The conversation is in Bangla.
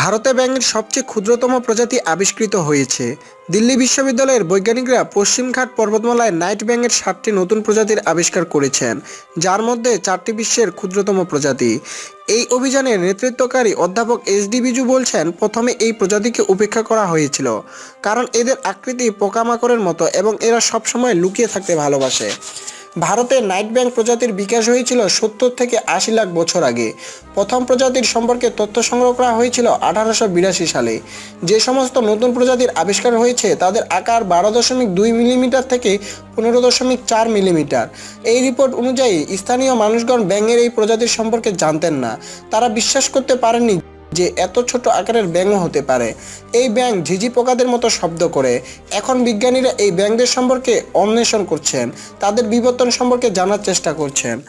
ভারতে ব্যাঙের সবচেয়ে ক্ষুদ্রতম প্রজাতি আবিষ্কৃত হয়েছে। দিল্লি বিশ্ববিদ্যালয়ের বৈজ্ঞানিকরা পশ্চিমঘাট পর্বতমালায় নাইট ব্যাঙের সাতটি নতুন প্রজাতির আবিষ্কার করেছেন, যার মধ্যে চারটি বিশ্বের ক্ষুদ্রতম প্রজাতি। এই অভিযানের নেতৃত্বকারী অধ্যাপক এস ডি বিজু বলছেন, প্রথমে এই প্রজাতিকে উপেক্ষা করা হয়েছিল, কারণ এদের আকৃতি পোকামাকড়ের মতো এবং এরা সবসময় লুকিয়ে থাকতে ভালোবাসে। ভারতে নাইট ব্যাংক প্রজাতির বিকাশ হয়েছিল সত্তর থেকে আশি লাখ বছর আগে। প্রথম প্রজাতির সম্পর্কে তথ্য সংগ্রহ করা হয়েছিল আঠারোশো বিরাশি সালে। যে সমস্ত নতুন প্রজাতির আবিষ্কার হয়েছে, তাদের আকার বারো দশমিক দুই মিলিমিটার থেকে পনেরো দশমিক চার মিলিমিটার। এই রিপোর্ট অনুযায়ী স্থানীয় মানুষগণ ব্যাঙের এই প্রজাতির সম্পর্কে জানতেন না। তারা বিশ্বাস করতে পারেননি যে এত ছোট আকারের ব্যাঙও হতে পারে। এই ব্যাঙ ঝিঝি পোকাদের মতো শব্দ করে। এখন বিজ্ঞানীরা এই ব্যাঙদের সম্পর্কে অন্বেষণ করছেন, তাদের বিবর্তন সম্পর্কে জানার চেষ্টা করছেন।